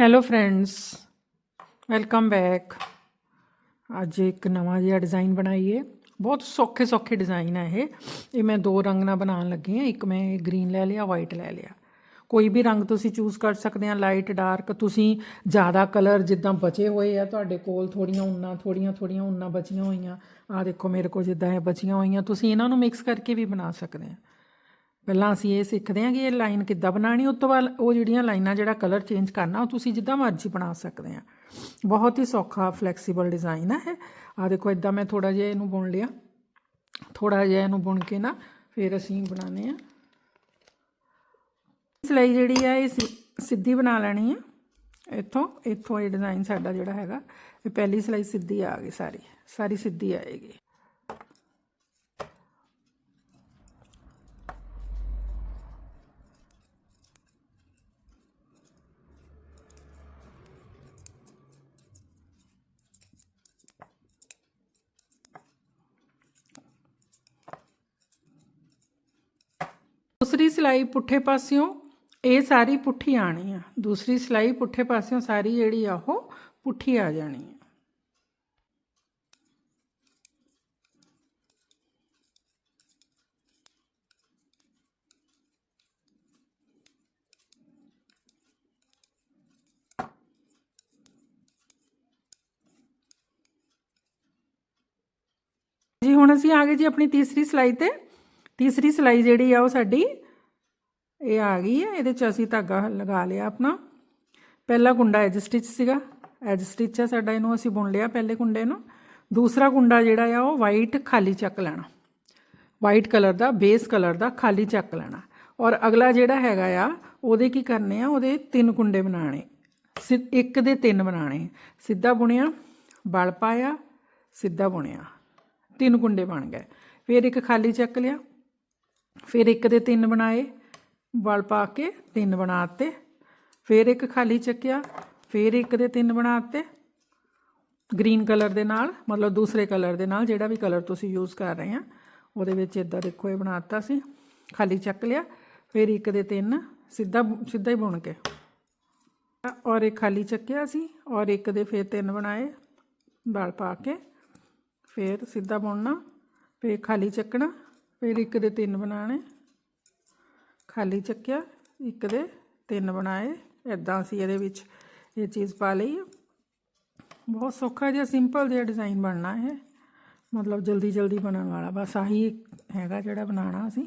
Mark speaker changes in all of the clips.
Speaker 1: Hello friends welcome back ਅੱਜ ਇੱਕ ਨਵਾਂ ਜਿਹਾ ਡਿਜ਼ਾਈਨ ਬਣਾਈਏ। ਬਹੁਤ ਸੌਖੇ ਸੌਖੇ ਡਿਜ਼ਾਈਨ ਹੈ ਇਹ। ਇਹ ਮੈਂ ਦੋ ਰੰਗ ਨਾਲ ਬਣਾਉਣ ਲੱਗੀ ਹਾਂ। ਇੱਕ ਮੈਂ ਗ੍ਰੀਨ ਲੈ ਲਿਆ ਵਾਈਟ ਲੈ ਲਿਆ। ਕੋਈ ਵੀ ਰੰਗ ਤੁਸੀਂ ਚੂਜ਼ ਕਰ ਸਕਦੇ ਆ ਲਾਈਟ ਡਾਰਕ ਤੁਸੀਂ ਜ਼ਿਆਦਾ ਕਲਰ ਜਿੱਦਾਂ ਬਚੇ ਹੋਏ ਆ, ਤੁਹਾਡੇ ਕੋਲ ਥੋੜੀਆਂ ਉਨਾਂ, ਥੋੜੀਆਂ ਥੋੜੀਆਂ ਉਨਾਂ ਬਚੀਆਂ ਹੋਈਆਂ। ਆ ਦੇਖੋ ਮੇਰੇ ਕੋਲ ਜਿੱਦਾਂ ਇਹ ਬਚੀਆਂ ਹੋਈਆਂ। ਤੁਸੀਂ ਇਹਨਾਂ ਨੂੰ ਮਿਕਸ ਕਰਕੇ ਵੀ ਬਣਾ ਸਕਦੇ ਆ। ਪਹਿਲਾਂ ਅਸੀਂ ਇਹ ਸਿੱਖਦੇ ਹਾਂ ਕਿ ਇਹ ਲਾਈਨ ਕਿੱਦਾਂ ਬਣਾਉਣੀ, ਉਸ ਤੋਂ ਬਾਅਦ ਉਹ ਜਿਹੜੀਆਂ ਲਾਈਨਾਂ ਜਿਹੜਾ ਕਲਰ ਚੇਂਜ ਕਰਨਾ, ਉਹ ਤੁਸੀਂ ਜਿੱਦਾਂ ਮਰਜ਼ੀ ਬਣਾ ਸਕਦੇ ਆ ਬਹੁਤ ਹੀ ਸੌਖਾ ਫਲੈਕਸੀਬਲ ਡਿਜ਼ਾਈਨ ਹੈ ਆ ਦੇਖੋ ਇਦਾਂ ਮੈਂ ਥੋੜਾ ਜਿਹਾ ਇਹਨੂੰ ਬੁਣ ਲਿਆ। ਥੋੜਾ ਜਿਹਾ ਇਹਨੂੰ ਬੁਣ ਕੇ ਨਾ ਫਿਰ ਅਸੀਂ ਬਣਾਉਣੇ ਆ ਸਿਲਾਈ ਜਿਹੜੀ ਆ, ਇਹ ਸਿ- ਸਿੱਧੀ ਬਣਾ ਲੈਣੀ ਆ। ਇੱਥੋਂ ਇੱਥੋਂ ਇਹ ਡਿਜ਼ਾਈਨ ਸਾਡਾ ਜਿਹੜਾ ਹੈਗਾ, ਇਹ ਪਹਿਲੀ ਸਿਲਾਈ ਸਿੱਧੀ ਆ ਗਈ ਸਾਰੀ। ਸਾਰੀ ਸਿੱਧੀ ਆਏਗੀ ਦੂਸਰੀ ਸਿਲਾਈ ਪੁੱਠੇ ਪਾਸਿਓਂ ਇਹ ਸਾਰੀ ਪੁੱਠੀ ਆਣੀ ਆ ਦੂਸਰੀ ਸਿਲਾਈ ਪੁੱਠੇ ਪਾਸਿਓਂ ਸਾਰੀ ਜਿਹੜੀ ਆ ਉਹ ਪੁੱਠੀ ਆ ਜਾਣੀ ਆ ਜੀ ਹੁਣ ਅਸੀਂ ਆ ਗਏ ਜੀ ਆਪਣੀ ਤੀਸਰੀ ਸਿਲਾਈ ਤੇ ਤੀਸਰੀ ਸਿਲਾਈ ਜਿਹੜੀ ਆ ਉਹ ਸਾਡੀ ਇਹ ਆ ਗਈ ਹੈ, ਇਹਦੇ ਚ ਅਸੀਂ ਧਾਗਾ ਲਗਾ ਲਿਆ ਆਪਣਾ। ਪਹਿਲਾ ਕੁੰਡਾ ਐਜ ਸਟਿਚ ਸੀਗਾ ਐਜ ਸਟਿਚ ਹੈ ਸਾਡਾ, ਇਹਨੂੰ ਅਸੀਂ ਬੁਣ ਲਿਆ ਪਹਿਲੇ ਕੁੰਡੇ ਨੂੰ। ਦੂਸਰਾ ਕੁੰਡਾ ਜਿਹੜਾ ਆ, ਉਹ ਵਾਈਟ ਖਾਲੀ ਚੱਕ ਲੈਣਾ। ਵਾਈਟ ਕਲਰ ਦਾ ਬੇਸ ਕਲਰ ਦਾ ਖਾਲੀ ਚੱਕ ਲੈਣਾ। ਔਰ ਅਗਲਾ ਜਿਹੜਾ ਹੈਗਾ ਆ, ਉਹਦੇ ਕੀ ਕਰਨੇ ਆ, ਉਹਦੇ ਤਿੰਨ ਕੁੰਡੇ ਬਣਾਣੇ ਸਿ- ਇੱਕ ਦੇ ਤਿੰਨ ਬਣਾਣੇ ਸਿੱਧਾ ਬੁਣਿਆ, ਬਲ ਪਾਇਆ, ਸਿੱਧਾ ਬੁਣਿਆ। ਤਿੰਨ ਕੁੰਡੇ ਬਣ ਗਏ। ਫਿਰ ਇੱਕ ਖਾਲੀ ਚੱਕ ਲਿਆ। ਫਿਰ ਇੱਕ ਦੇ ਤਿੰਨ ਬਣਾਏ। ਵਲ ਪਾ ਕੇ ਤਿੰਨ ਬਣਾਤੇ ਫਿਰ ਇੱਕ ਖਾਲੀ ਚੱਕਿਆ, ਫਿਰ ਇੱਕ ਦੇ ਤਿੰਨ ਬਣਾਤੇ ਗ੍ਰੀਨ ਕਲਰ ਦੇ ਨਾਲ, ਮਤਲਬ ਦੂਸਰੇ ਕਲਰ ਦੇ ਨਾਲ, ਜਿਹੜਾ ਵੀ ਕਲਰ ਤੁਸੀਂ ਯੂਜ਼ ਕਰ ਰਹੇ ਆ, ਉਹਦੇ ਵਿੱਚ ਇਦਾਂ ਦੇਖੋ ਇਹ ਬਣਾਤਾ ਸੀ, ਖਾਲੀ ਚੱਕ ਲਿਆ, ਫਿਰ ਇੱਕ ਦੇ ਤਿੰਨ, ਸਿੱਧਾ ਸਿੱਧਾ ਹੀ ਬੁਣ ਕੇ। ਔਰ ਇੱਕ ਖਾਲੀ ਚੱਕਿਆ ਸੀ, ਔਰ ਇੱਕ ਦੇ ਫਿਰ ਤਿੰਨ ਬਣਾਏ, ਵਲ ਪਾ ਕੇ, ਫਿਰ ਸਿੱਧਾ ਬੁਣਨਾ, ਫਿਰ ਖਾਲੀ ਚੱਕਣਾ, ਫਿਰ ਇੱਕ ਦੇ ਤਿੰਨ ਬਣਾਣੇ ਖਾਲੀ ਚੱਕਿਆ, ਇੱਕ ਦੇ ਤਿੰਨ ਬਣਾਏ। ਇਦਾਂ ਅਸੀਂ ਇਹਦੇ ਵਿੱਚ ਇਹ ਚੀਜ਼ ਪਾ ਲਈ। ਬਹੁਤ ਸੌਖਾ ਜਿਹਾ ਸਿੰਪਲ ਜਿਹਾ ਡਿਜ਼ਾਈਨ ਬਣਨਾ ਹੈ ਮਤਲਬ ਜਲਦੀ ਜਲਦੀ ਬਣਨ ਵਾਲਾ। ਬਸ ਆਹੀ ਹੈਗਾ ਜਿਹੜਾ ਬਣਾਉਣਾ ਅਸੀਂ।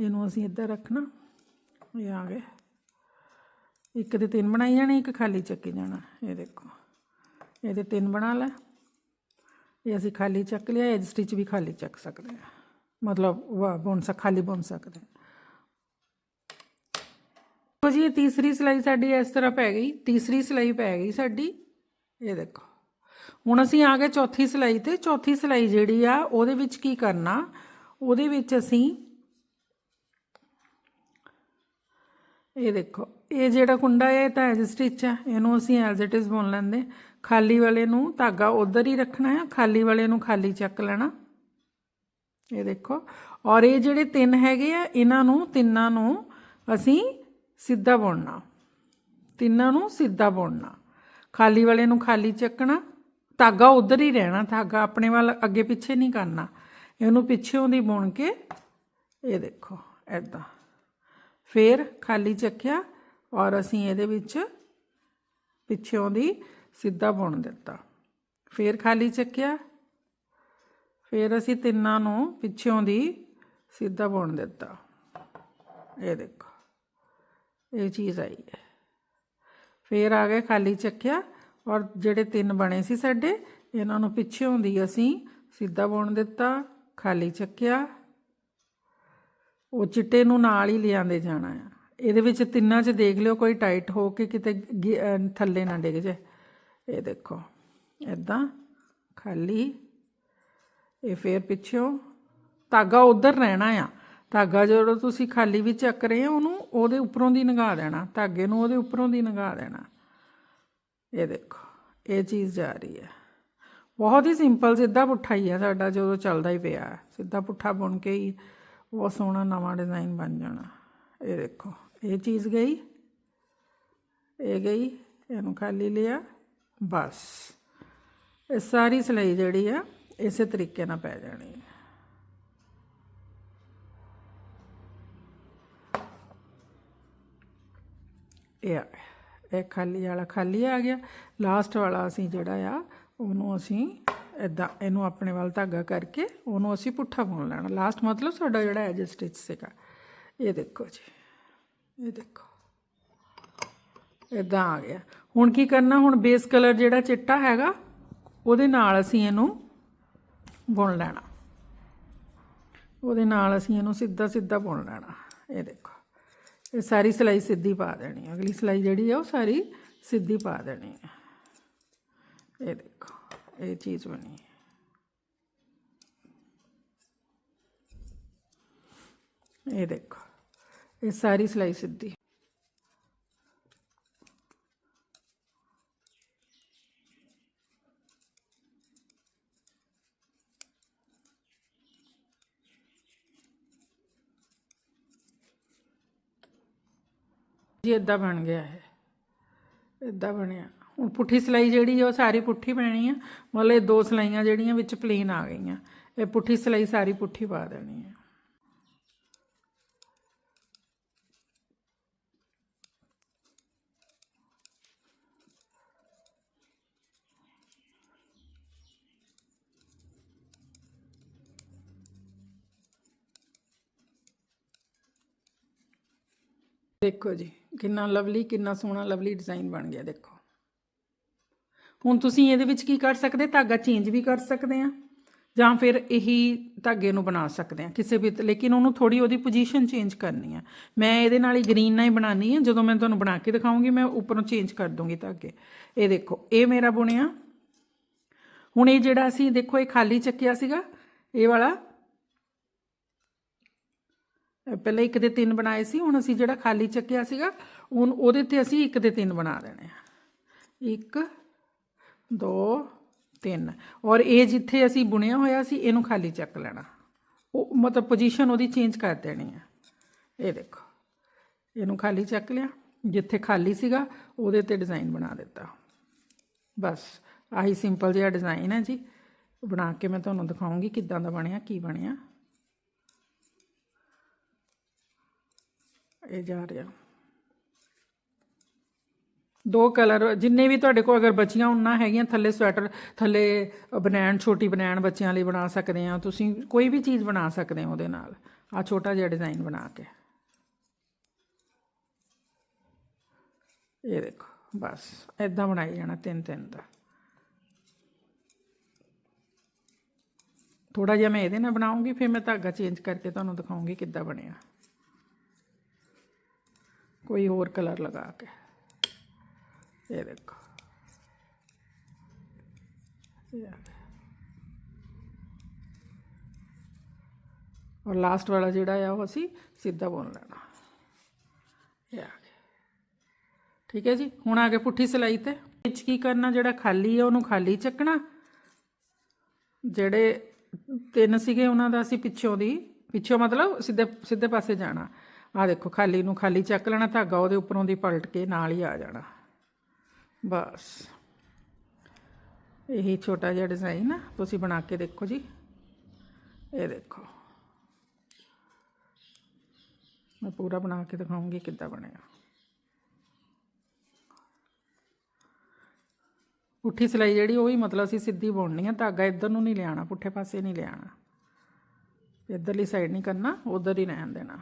Speaker 1: ਇਹਨੂੰ ਅਸੀਂ ਇੱਧਰ ਰੱਖਣਾ। ਇਹ ਆ ਗਏ। ਇੱਕ ਦੇ ਤਿੰਨ ਬਣਾਈ ਜਾਣੇ, ਇੱਕ ਖਾਲੀ ਚੱਕੀ ਜਾਣਾ। ਇਹ ਦੇਖੋ। ਇਹਦੇ ਤਿੰਨ ਬਣਾ ਲੈ। ਇਹ ਅਸੀਂ ਖਾਲੀ ਚੱਕ ਲਿਆ। ਐਜ ਸਟਿਚ ਵੀ ਖਾਲੀ ਚੱਕ ਸਕਦੇ ਹਾਂ ਮਤਲਬ ਵਾ ਬੁਣ ਸਕ ਖਾਲੀ ਬੁਣ ਸਕਦੇ ਹਾਂ ਦੇਖੋ ਜੀ, ਇਹ ਤੀਸਰੀ ਸਿਲਾਈ ਸਾਡੀ ਇਸ ਤਰ੍ਹਾਂ ਪੈ ਗਈ, ਤੀਸਰੀ ਸਿਲਾਈ ਪੈ ਗਈ ਸਾਡੀ। ਇਹ ਦੇਖੋ, ਹੁਣ ਅਸੀਂ ਆ ਗਏ ਚੌਥੀ ਸਿਲਾਈ ਤੇ, ਚੌਥੀ ਸਿਲਾਈ ਜਿਹੜੀ ਆ, ਉਹਦੇ ਵਿੱਚ ਕੀ ਕਰਨਾ, ਉਹਦੇ ਵਿੱਚ ਅਸੀਂ ਇਹ ਦੇਖੋ, ਇਹ ਜਿਹੜਾ ਕੁੰਡਾ ਹੈ ਇਹ ਤਾਂ ਐਜ ਸਟਿਚ ਹੈ ਇਹਨੂੰ ਅਸੀਂ ਐਜ਼ ਇਟ ਇਜ਼ ਬੁਣ ਲੈਂਦੇ ਖਾਲੀ ਵਾਲੇ ਨੂੰ ਧਾਗਾ ਉਧਰ ਹੀ ਰੱਖਣਾ ਹੈ ਖਾਲੀ ਵਾਲੇ ਨੂੰ ਖਾਲੀ ਚੱਕ ਲੈਣਾ। ਇਹ ਦੇਖੋ, ਔਰ ਇਹ ਜਿਹੜੇ ਤਿੰਨ ਹੈਗੇ ਆ, ਇਹਨਾਂ ਨੂੰ ਤਿੰਨਾਂ ਨੂੰ ਅਸੀਂ ਸਿੱਧਾ ਬੁਣਨਾ ਤਿੰਨਾਂ ਨੂੰ ਸਿੱਧਾ ਬੁਣਨਾ ਖਾਲੀ ਵਾਲੇ ਨੂੰ ਖਾਲੀ ਚੱਕਣਾ। ਧਾਗਾ ਉਧਰ ਹੀ ਰਹਿਣਾ। ਧਾਗਾ ਆਪਣੇ ਵੱਲ ਅੱਗੇ ਪਿੱਛੇ ਨਹੀਂ ਕਰਨਾ। ਇਹਨੂੰ ਪਿੱਛੇੋਂ ਦੀ ਬੁਣ ਕੇ ਇਹ ਦੇਖੋ ਐਦਾਂ ਫਿਰ ਖਾਲੀ ਚੱਕਿਆ ਔਰ ਅਸੀਂ ਇਹਦੇ ਵਿੱਚ ਪਿੱਛੋਂ ਦੀ ਸਿੱਧਾ ਬੁਣ ਦਿੱਤਾ। ਫਿਰ ਖਾਲੀ ਚੱਕਿਆ। ਫਿਰ ਅਸੀਂ ਤਿੰਨਾਂ ਨੂੰ ਪਿੱਛੋਂ ਦੀ ਸਿੱਧਾ ਬੁਣ ਦਿੱਤਾ। ਇਹ ਦੇਖੋ। ਇਹ ਚੀਜ਼ ਆਈ ਹੈ। ਫਿਰ ਆ ਗਏ ਖਾਲੀ ਚੱਕਿਆ ਔਰ ਜਿਹੜੇ ਤਿੰਨ ਬਣੇ ਸੀ ਸਾਡੇ, ਇਹਨਾਂ ਨੂੰ ਪਿੱਛੋਂ ਦੀ ਅਸੀਂ ਸਿੱਧਾ ਬੁਣ ਦਿੱਤਾ, ਖਾਲੀ ਚੱਕਿਆ। ਉਹ ਚਿੱਟੇ ਨੂੰ ਨਾਲ ਹੀ ਲਿਆਂਦੇ ਜਾਣਾ ਆ। ਇਹਦੇ ਵਿੱਚ ਤਿੰਨਾਂ 'ਚ ਦੇਖ ਲਿਓ ਕੋਈ ਟਾਈਟ ਹੋ ਕੇ ਕਿਤੇ ਗਿ- ਥੱਲੇ ਨਾ ਡਿੱਗ ਜਾਏ। ਇਹ ਦੇਖੋ ਇਦਾਂ ਖਾਲੀ। ਇਹ ਫੇਰ ਪਿੱਛੋਂ। ਧਾਗਾ ਉਧਰ ਰਹਿਣਾ ਆ। ਧਾਗਾ ਜਦੋਂ ਤੁਸੀਂ ਖਾਲੀ ਵੀ ਚੱਕ ਰਹੇ ਹੋ, ਉਹਨੂੰ ਉਹਦੇ ਉੱਪਰੋਂ ਦੀ ਨਗਾ ਦੇਣਾ, ਧਾਗੇ ਨੂੰ ਉਹਦੇ ਉੱਪਰੋਂ ਦੀ ਨਗਾ ਦੇਣਾ। ਇਹ ਦੇਖੋ, ਇਹ ਚੀਜ਼ ਜਾ ਰਹੀ ਹੈ। ਬਹੁਤ ਹੀ ਸਿੰਪਲ ਸਿੱਧਾ ਪੁੱਠਾ ਹੀ ਹੈ ਸਾਡਾ, ਜਦੋਂ ਚੱਲਦਾ ਹੀ ਪਿਆ। ਸਿੱਧਾ ਪੁੱਠਾ ਬੁਣ ਕੇ ਹੀ ਬਹੁਤ ਸੋਹਣਾ ਨਵਾਂ ਡਿਜ਼ਾਈਨ ਬਣ ਜਾਣਾ। ਇਹ ਦੇਖੋ, ਇਹ ਚੀਜ਼ ਗਈ, ਇਹ ਗਈ, ਇਹਨੂੰ ਖਾਲੀ ਲਿਆ, ਬਸ। ਇਹ ਸਾਰੀ ਸਲਾਈ ਜਿਹੜੀ ਆ, ਇਸੇ ਤਰੀਕੇ ਨਾਲ ਪੈ ਜਾਣੀ ਹੈ। ਇਹ ਆ ਗਿਆ। ਇਹ ਖਾਲੀ ਵਾਲਾ ਖਾਲੀ ਆ ਗਿਆ। ਲਾਸਟ ਵਾਲਾ ਅਸੀਂ ਜਿਹੜਾ ਆ, ਉਹਨੂੰ ਅਸੀਂ ਇਦਾਂ ਇਹਨੂੰ ਆਪਣੇ ਵੱਲ ਧਾਗਾ ਕਰਕੇ ਉਹਨੂੰ ਅਸੀਂ ਪੁੱਠਾ ਬੁਣ ਲੈਣਾ। ਲਾਸਟ ਮਤਲਬ ਸਾਡਾ ਜਿਹੜਾ ਐਜ ਸਟਿਚ ਸੀਗਾ। ਇਹ ਦੇਖੋ ਜੀ, ਇਹ ਦੇਖੋ। ਇਦਾਂ ਆ ਗਿਆ। ਹੁਣ ਕੀ ਕਰਨਾ, ਹੁਣ ਬੇਸ ਕਲਰ ਜਿਹੜਾ ਚਿੱਟਾ ਹੈਗਾ, ਉਹਦੇ ਨਾਲ ਅਸੀਂ ਇਹਨੂੰ ਬੁਣ ਲੈਣਾ। ਉਹਦੇ ਨਾਲ ਅਸੀਂ ਇਹਨੂੰ ਸਿੱਧਾ ਸਿੱਧਾ ਬੁਣ ਲੈਣਾ। ਇਹ ਦੇਖੋ। ਇਹ ਸਾਰੀ ਸਲਾਈ ਸਿੱਧੀ ਪਾ ਦੇਣੀ ਹੈ ਅਗਲੀ ਸਲਾਈ ਜਿਹੜੀ ਆ, ਉਹ ਸਾਰੀ ਸਿੱਧੀ ਪਾ ਦੇਣੀ ਹੈ ਇਹ ਦੇਖੋ, ਇਹ ਚੀਜ਼ ਬਣੀ ਹੈ ਇਹ ਦੇਖੋ, ਇਹ ਸਾਰੀ ਸਲਾਈ ਸਿੱਧੀ। ਜੀ ਇਦਾਂ ਬਣ ਗਿਆ ਇਹ। ਇਦਾਂ ਬਣਿਆ। ਹੁਣ ਪੁੱਠੀ ਸਲਾਈ ਜਿਹੜੀ ਆ, ਉਹ ਸਾਰੀ ਪੁੱਠੀ ਪੈਣੀ ਆ। ਮਤਲਬ ਇਹ ਦੋ ਸਲਾਈਆਂ ਜਿਹੜੀਆਂ ਵਿੱਚ ਪਲੇਨ ਆ ਗਈਆਂ। ਇਹ ਪੁੱਠੀ ਸਲਾਈ ਸਾਰੀ ਪੁੱਠੀ ਪਾ ਦੇਣੀ ਹੈ ਦੇਖੋ ਜੀ। ਕਿੰਨਾ ਲਵਲੀ, ਕਿੰਨਾ ਸੋਹਣਾ ਲਵਲੀ ਡਿਜ਼ਾਈਨ ਬਣ ਗਿਆ, ਦੇਖੋ। ਹੁਣ ਤੁਸੀਂ ਇਹਦੇ ਵਿੱਚ ਕੀ ਕਰ ਸਕਦੇ? ਧਾਗਾ ਚੇਂਜ ਵੀ ਕਰ ਸਕਦੇ ਆ, ਜਾਂ ਫਿਰ ਇਹੀ ਧਾਗੇ ਨੂੰ ਬਣਾ ਸਕਦੇ ਆ, ਕਿਸੇ ਵੀ ਲੇਕਿਨ ਉਹਨੂੰ ਥੋੜੀ ਉਹਦੀ ਪੋਜੀਸ਼ਨ ਚੇਂਜ ਕਰਨੀ ਆ। ਮੈਂ ਇਹਦੇ ਨਾਲ ਹੀ ਗ੍ਰੀਨ ਨਾਲ ਹੀ ਬਣਾਉਣੀ ਆ, ਜਦੋਂ ਮੈਂ ਤੁਹਾਨੂੰ ਬਣਾ ਕੇ ਦਿਖਾਉਂਗੀ, ਮੈਂ ਉੱਪਰੋਂ ਚੇਂਜ ਕਰ ਦੂੰਗੀ ਧਾਗੇ। ਇਹ ਦੇਖੋ, ਇਹ ਮੇਰਾ ਬੁਣਿਆ। ਹੁਣ ਇਹ ਜਿਹੜਾ ਅਸੀਂ, ਦੇਖੋ, ਇਹ ਖਾਲੀ ਚੱਕਿਆ ਸੀਗਾ, ਇਹ ਵਾਲਾ ਪਹਿਲਾਂ ਇੱਕ ਦੇ ਤਿੰਨ ਬਣਾਏ ਸੀ, ਹੁਣ ਅਸੀਂ ਜਿਹੜਾ ਖਾਲੀ ਚੱਕਿਆ ਸੀਗਾ, ਹੁਣ ਉਹਦੇ ਤੇ ਅਸੀਂ ਇੱਕ ਦੇ ਤਿੰਨ ਬਣਾ ਦੇਣੇ ਆ। ਇੱਕ, ਦੋ, ਤਿੰਨ। ਔਰ ਇਹ ਜਿੱਥੇ ਅਸੀਂ ਬੁਣਿਆ ਹੋਇਆ ਸੀ, ਇਹਨੂੰ ਖਾਲੀ ਚੱਕ ਲੈਣਾ। ਉਹ ਮਤਲਬ ਪੋਜੀਸ਼ਨ ਉਹਦੀ ਚੇਂਜ ਕਰ ਦੇਣੀ ਆ। ਇਹ ਦੇਖੋ, ਇਹਨੂੰ ਖਾਲੀ ਚੱਕ ਲਿਆ। ਜਿੱਥੇ ਖਾਲੀ ਸੀਗਾ, ਉਹਦੇ ਤੇ ਡਿਜ਼ਾਈਨ ਬਣਾ ਦਿੱਤਾ। ਬਸ, ਆਹੀ ਸਿੰਪਲ ਜਿਹਾ ਡਿਜ਼ਾਈਨ ਹੈ ਜੀ। ਬਣਾ ਕੇ ਮੈਂ ਤੁਹਾਨੂੰ ਦਿਖਾਉਂਗੀ ਕਿੱਦਾਂ ਦਾ ਬਣਿਆ, ਕੀ ਬਣਿਆ। ਇਹ ਜਾ ਰਿਹਾ। ਦੋ ਕਲਰ ਜਿੰਨੇ ਵੀ ਤੁਹਾਡੇ ਕੋਲ ਅਗਰ ਬਚੀਆਂ ਉਹਨਾਂ ਹੈਗੀਆਂ, ਥੱਲੇ ਸਵੈਟਰ ਥੱਲੇ ਬਨੈਣ ਛੋਟੀ ਬਨੈਣ ਬੱਚਿਆਂ ਲਈ ਬਣਾ ਸਕਦੇ ਆ ਤੁਸੀਂ ਕੋਈ ਵੀ ਚੀਜ਼ ਬਣਾ ਸਕਦੇ ਹੋ ਉਹਦੇ ਨਾਲ। ਆ ਛੋਟਾ ਜਿਹਾ ਡਿਜ਼ਾਈਨ ਬਣਾ ਕੇ। ਇਹ ਦੇਖੋ, ਬਸ ਇਦਾਂ ਬਣਾਈ ਜਾਣਾ ਤਿੰਨ ਤਿੰਨ ਦਾ। ਥੋੜਾ ਜਿਹਾ ਮੈਂ ਇਹਦੇ ਨਾਲ ਬਣਾਉਂਗੀ, ਫਿਰ ਮੈਂ ਧਾਗਾ ਚੇਂਜ ਕਰਕੇ ਤੁਹਾਨੂੰ ਦਿਖਾਉਂਗੀ ਕਿੱਦਾਂ ਬਣਿਆ। ਕੋਈ ਹੋਰ ਕਲਰ ਲਗਾ ਕੇ। ਇਹ ਦੇਖੋ। ਔਰ ਲਾਸਟ ਵਾਲਾ ਜਿਹੜਾ ਆ, ਉਹ ਅਸੀਂ ਸਿੱਧਾ ਬੁਣ ਲੈਣਾ। ਇਹ ਆ ਗਿਆ। ਠੀਕ ਹੈ ਜੀ? ਹੁਣ ਆ ਗਏ ਪੁੱਠੀ ਸਿਲਾਈ ਤੇ। ਵਿੱਚ ਕੀ ਕਰਨਾ? ਜਿਹੜਾ ਖਾਲੀ ਹੈ ਉਹਨੂੰ ਖਾਲੀ ਚੱਕਣਾ। ਜਿਹੜੇ ਤਿੰਨ ਸੀਗੇ, ਉਹਨਾਂ ਦਾ ਅਸੀਂ ਪਿੱਛੋਂ ਦੀ ਪਿੱਛੋਂ ਮਤਲਬ ਸਿੱਧੇ ਸਿੱਧੇ ਪਾਸੇ ਜਾਣਾ। ਆ ਦੇਖੋ, ਖਾਲੀ ਨੂੰ ਖਾਲੀ ਚੱਕ ਲੈਣਾ ਧਾਗਾ, ਉਹਦੇ ਉੱਪਰੋਂ ਦੀ ਪਲਟ ਕੇ ਨਾਲ ਹੀ ਆ ਜਾਣਾ। ਬਸ। ਇਹੀ ਛੋਟਾ ਜਿਹਾ ਡਿਜ਼ਾਈਨ ਆ। ਤੁਸੀਂ ਬਣਾ ਕੇ ਦੇਖੋ ਜੀ। ਇਹ ਦੇਖੋ। ਮੈਂ ਪੂਰਾ ਬਣਾ ਕੇ ਦਿਖਾਉਂਗੀ ਕਿੱਦਾਂ ਬਣਿਆ। ਪੁੱਠੀ ਸਿਲਾਈ ਜਿਹੜੀ, ਉਹ ਹੀ ਮਤਲਬ ਅਸੀਂ ਸਿੱਧੀ ਬੁਣਨੀ ਆ। ਧਾਗਾ ਇੱਧਰ ਨੂੰ ਨਹੀਂ ਲਿਆਣਾ ਪੁੱਠੇ ਪਾਸੇ ਨਹੀਂ ਲਿਆਣਾ ਇੱਧਰਲੀ ਸਾਈਡ ਨਹੀਂ ਕਰਨਾ, ਉਧਰ ਹੀ ਰਹਿਣ ਦੇਣਾ।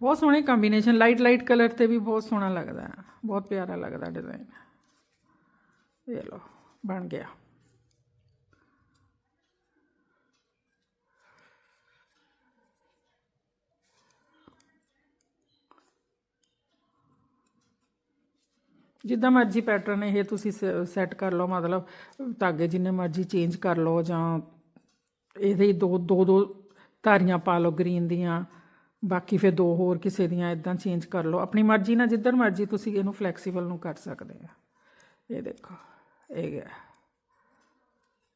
Speaker 1: ਬਹੁਤ ਸੋਹਣੇ ਕੰਬੀਨੇਸ਼ਨ ਲਾਈਟ ਲਾਈਟ ਕਲਰ ਤੇ ਵੀ ਬਹੁਤ ਸੋਹਣਾ ਲੱਗਦਾ ਬਹੁਤ ਪਿਆਰਾ ਲੱਗਦਾ ਡਿਜ਼ਾਈਨ ਇਹ ਲੋ ਬਣ ਗਿਆ। ਜਿੱਦਾਂ ਮਰਜ਼ੀ ਪੈਟਰਨ ਇਹ ਤੁਸੀਂ ਸੈੱਟ ਕਰ ਲਓ, ਮਤਲਬ ਧਾਗੇ ਜਿੰਨੇ ਮਰਜ਼ੀ ਚੇਂਜ ਕਰ ਲਓ ਜਾਂ ਇਹਦੇ ਦੋ ਦੋ ਦੋ ਧਾਰੀਆਂ ਪਾ ਲਓ ਗ੍ਰੀਨ ਦੀਆਂ। ਬਾਕੀ ਫਿਰ ਦੋ ਹੋਰ ਕਿਸੇ ਦੀਆਂ ਇਦਾਂ ਚੇਂਜ ਕਰ ਲਓ। ਆਪਣੀ ਮਰਜ਼ੀ ਨਾਲ ਜਿੱਧਰ ਮਰਜ਼ੀ ਤੁਸੀਂ ਇਹਨੂੰ ਫਲੈਕਸੀਬਲ ਨੂੰ ਕਰ ਸਕਦੇ ਆ। ਇਹ ਦੇਖੋ, ਇਹ ਗਿਆ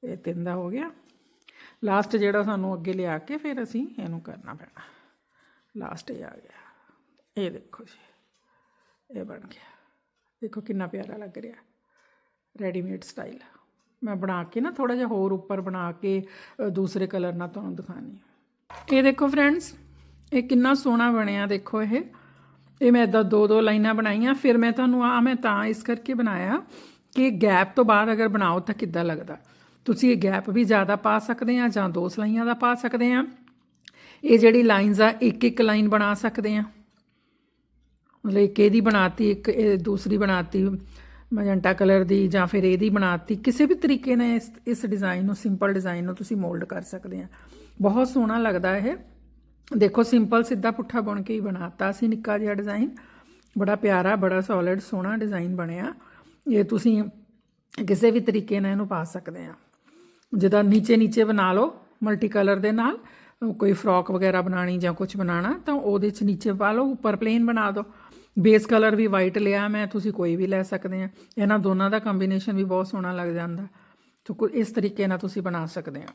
Speaker 1: ਇਹ ਤਿੰਨ ਦਾ ਹੋ ਗਿਆ। ਲਾਸਟ ਜਿਹੜਾ ਸਾਨੂੰ ਅੱਗੇ ਲਿਆ ਕੇ ਫਿਰ ਅਸੀਂ ਇਹਨੂੰ ਕਰਨਾ ਪੈਣਾ। ਲਾਸਟ ਇਹ ਆ ਗਿਆ। ਇਹ ਦੇਖੋ ਜੀ, ਇਹ ਬਣ ਗਿਆ। ਦੇਖੋ ਕਿੰਨਾ ਪਿਆਰਾ ਲੱਗ ਰਿਹਾ। ਰੈਡੀਮੇਡ ਸਟਾਈਲ ਮੈਂ ਬਣਾ ਕੇ ਨਾ ਥੋੜਾ ਜਿਹਾ ਹੋਰ ਉੱਪਰ ਬਣਾ ਕੇ ਦੂਸਰੇ ਕਲਰ ਨਾਲ ਤੁਹਾਨੂੰ ਦਿਖਾਣੀ ਇਹ ਦੇਖੋ ਫਰੈਂਡਸ ਇਹ ਕਿੰਨਾ ਸੋਹਣਾ ਬਣਿਆ ਦੇਖੋ ਇਹ। ਇਹ ਮੈਂ ਇਦਾਂ ਦੋ ਦੋ ਲਾਈਨਾਂ ਬਣਾਈਆਂ, ਫਿਰ ਮੈਂ ਤੁਹਾਨੂੰ ਆ ਮੈਂ ਤਾਂ ਇਸ ਕਰਕੇ ਬਣਾਇਆ ਕਿ ਗੈਪ ਤੋਂ ਬਾਅਦ ਅਗਰ ਬਣਾਓ ਤਾਂ ਕਿੱਦਾਂ ਲੱਗਦਾ। ਤੁਸੀਂ ਇਹ ਗੈਪ ਵੀ ਜ਼ਿਆਦਾ ਪਾ ਸਕਦੇ ਆ ਜਾਂ ਦੋ ਸਲਾਈਆਂ ਦਾ ਪਾ ਸਕਦੇ ਆ। ਇਹ ਜਿਹੜੀ ਲਾਈਨਸ ਆ ਇੱਕ ਇੱਕ ਲਾਈਨ ਬਣਾ ਸਕਦੇ ਆ। ਮਤਲਬ ਇੱਕ ਇਹਦੀ ਬਣਾਤੀ, ਇੱਕ ਇਹ ਦੂਸਰੀ ਬਣਾਤੀ, ਮੈਜੈਂਟਾ ਕਲਰ ਦੀ ਜਾਂ ਫਿਰ ਇਹਦੀ ਬਣਾਤੀ। ਕਿਸੇ ਵੀ ਤਰੀਕੇ ਨਾਲ ਇਸ ਇਸ ਡਿਜ਼ਾਈਨ ਨੂੰ, ਸਿੰਪਲ ਡਿਜ਼ਾਈਨ ਨੂੰ ਤੁਸੀਂ ਮੋਲਡ ਕਰ ਸਕਦੇ ਆ। ਬਹੁਤ ਸੋਹਣਾ ਲੱਗਦਾ ਇਹ। ਦੇਖੋ ਸਿੰਪਲ ਸਿੱਧਾ ਪੁੱਠਾ ਬੁਣ ਕੇ ਹੀ ਬਣਾਤਾ ਸੀ ਨਿੱਕਾ ਜਿਹਾ ਡਿਜ਼ਾਈਨ ਬੜਾ ਪਿਆਰਾ, ਬੜਾ ਸੋਲਿਡ ਸੋਹਣਾ ਡਿਜ਼ਾਈਨ ਬਣਿਆ। ਇਹ ਤੁਸੀਂ ਕਿਸੇ ਵੀ ਤਰੀਕੇ ਨਾਲ ਇਹਨੂੰ ਪਾ ਸਕਦੇ ਆ। ਜਿੱਦਾਂ ਨੀਚੇ ਨੀਚੇ ਬਣਾ ਲਓ ਮਲਟੀ ਕਲਰ ਦੇ ਨਾਲ। ਕੋਈ ਫਰੋਕ ਵਗੈਰਾ ਬਣਾਣੀ ਜਾਂ ਕੁਝ ਬਣਾਣਾ ਤਾਂ ਉਹਦੇ ਚ ਨੀਚੇ ਪਾ ਲਓ, ਉੱਪਰ ਪਲੇਨ ਬਣਾ ਦਿਓ। ਬੇਸ ਕਲਰ ਵੀ ਵਾਈਟ ਲਿਆ ਮੈਂ, ਤੁਸੀਂ ਕੋਈ ਵੀ ਲੈ ਸਕਦੇ ਆ। ਇਹਨਾਂ ਦੋਨਾਂ ਦਾ ਕੰਬੀਨੇਸ਼ਨ ਵੀ ਬਹੁਤ ਸੋਹਣਾ ਲੱਗ ਜਾਂਦਾ। ਤਾਂ ਇਸ ਤਰੀਕੇ ਨਾਲ ਤੁਸੀਂ ਬਣਾ ਸਕਦੇ ਆ।